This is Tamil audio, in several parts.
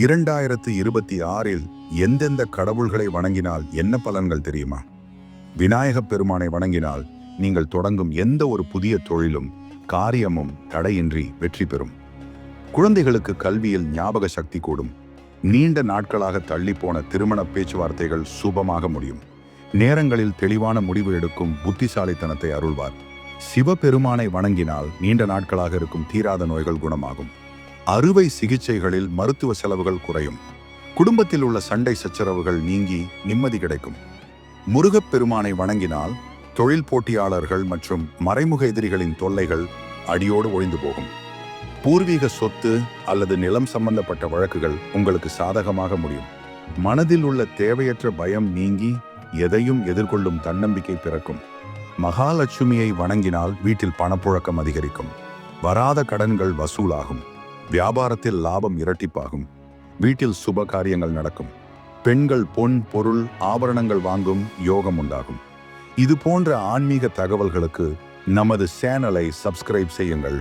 இரண்டாயிரத்து இருபத்தி ஆறில் எந்தெந்த கடவுள்களை வணங்கினால் என்ன பலன்கள் தெரியுமா? விநாயகப் பெருமானை வணங்கினால் நீங்கள் தொடங்கும் எந்த ஒரு புதிய தொழிலும் காரியமும் தடையின்றி வெற்றி பெறும். குழந்தைகளுக்கு கல்வியில் ஞாபக சக்தி கூடும். நீண்ட நாட்களாக தள்ளிப்போன திருமண பேச்சுவார்த்தைகள் சுபமாக முடியும். நேரங்களில் தெளிவான முடிவு எடுக்கும் புத்திசாலித்தனத்தை அருள்வார். சிவபெருமானை வணங்கினால் நீண்ட நாட்களாக இருக்கும் தீராத நோய்கள் குணமாகும். அறுவை சிகிச்சைகளில் மருத்துவ செலவுகள் குறையும். குடும்பத்தில் உள்ள சண்டை சச்சரவுகள் நீங்கி நிம்மதி கிடைக்கும். முருகப்பெருமானை வணங்கினால் தொழில் போட்டியாளர்கள் மற்றும் மறைமுக எதிரிகளின் தொல்லைகள் அடியோடு ஒழிந்து போகும். பூர்வீக சொத்து அல்லது நிலம் சம்பந்தப்பட்ட வழக்குகள் உங்களுக்கு சாதகமாக முடியும். மனதில் உள்ள தேவையற்ற பயம் நீங்கி எதையும் எதிர்கொள்ளும் தன்னம்பிக்கை பிறக்கும். மகாலட்சுமியை வணங்கினால் வீட்டில் பணப்புழக்கம் அதிகரிக்கும். வராத கடன்கள் வசூலாகும். வியாபாரத்தில் லாபம் இரட்டிப்பாகும். வீட்டில் சுப காரியங்கள் நடக்கும். பெண்கள் பொன் பொருள் ஆபரணங்கள் வாங்கும் யோகம் உண்டாகும். இது போன்ற ஆன்மீக தகவல்களுக்கு நமது சேனலை சப்ஸ்கிரைப் செய்யுங்கள்.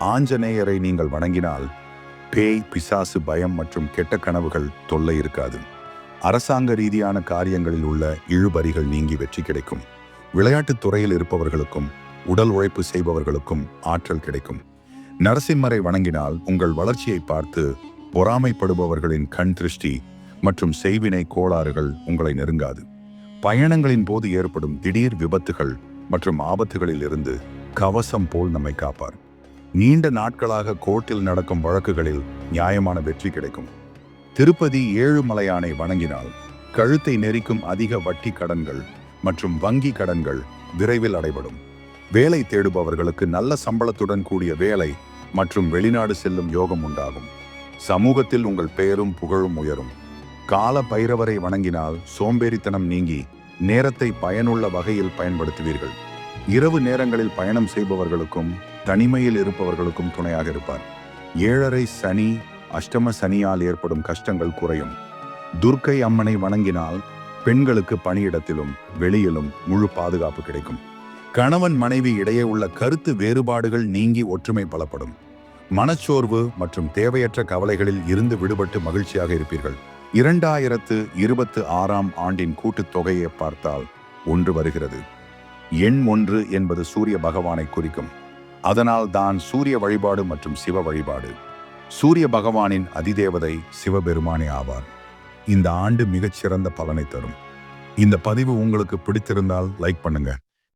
ஆஞ்சநேயரை நீங்கள் வணங்கினால் பேய் பிசாசு பயம் மற்றும் கெட்ட கனவுகள் தொல்லை இருக்காது. அரசாங்க ரீதியான காரியங்களில் உள்ள இழுபறிகள் நீங்கி வெற்றி கிடைக்கும். விளையாட்டுத் துறையில் இருப்பவர்களுக்கும் உடல் உழைப்பு செய்பவர்களுக்கும் ஆற்றல் கிடைக்கும். நரசிம்மரை வணங்கினால் உங்கள் வளர்ச்சியை பார்த்து பொறாமைப்படுபவர்களின் கண் திருஷ்டி மற்றும் செய்வினை கோளாறுகள் உங்களை நெருங்காது. பயணங்களின் போது ஏற்படும் திடீர் விபத்துகள் மற்றும் ஆபத்துகளில் இருந்து கவசம் போல் நம்மை காப்பார். நீண்ட நாட்களாக கோர்ட்டில் நடக்கும் வழக்குகளில் நியாயமான வெற்றி கிடைக்கும். திருப்பதி ஏழுமலையானை வணங்கினால் கழுத்தை நெரிக்கும் அதிக வட்டி கடன்கள் மற்றும் வங்கி கடன்கள் விரைவில் அடைபடும். வேலை தேடுபவர்களுக்கு நல்ல சம்பளத்துடன் கூடிய வேலை மற்றும் வெளிநாடு செல்லும் யோகம் உண்டாகும். சமூகத்தில் உங்கள் பெயரும் புகழும் உயரும். கால பைரவரை வணங்கினால் சோம்பேறித்தனம் நீங்கி நேரத்தை பயனுள்ள வகையில் பயன்படுத்துவீர்கள். இரவு நேரங்களில் பயணம் செய்பவர்களுக்கும் தனிமையில் இருப்பவர்களுக்கும் துணையாக இருப்பார். ஏழரை சனி அஷ்டம சனியால் ஏற்படும் கஷ்டங்கள் குறையும். துர்க்கை அம்மனை வணங்கினால் பெண்களுக்கு பணியிடத்திலும் வெளியிலும் முழு பாதுகாப்பு கிடைக்கும். கணவன் மனைவி இடையே உள்ள கருத்து வேறுபாடுகள் நீங்கி ஒற்றுமை பலப்படும். மனச்சோர்வு மற்றும் தேவையற்ற கவலைகளில் இருந்து விடுபட்டு மகிழ்ச்சியாக இருப்பீர்கள். இரண்டாயிரத்து இருபத்து ஆறாம் ஆண்டின் கூட்டுத் தொகையை பார்த்தால் ஒன்று வருகிறது. எண் ஒன்று என்பது சூரிய பகவானை குறிக்கும். அதனால் தான் சூரிய வழிபாடு மற்றும் சிவ வழிபாடு. சூரிய பகவானின் அதிதேவதை சிவபெருமானே ஆவார். இந்த ஆண்டு மிகச்சிறந்த பலனை தரும். இந்த பதிவு உங்களுக்கு பிடித்திருந்தால் லைக் பண்ணுங்க.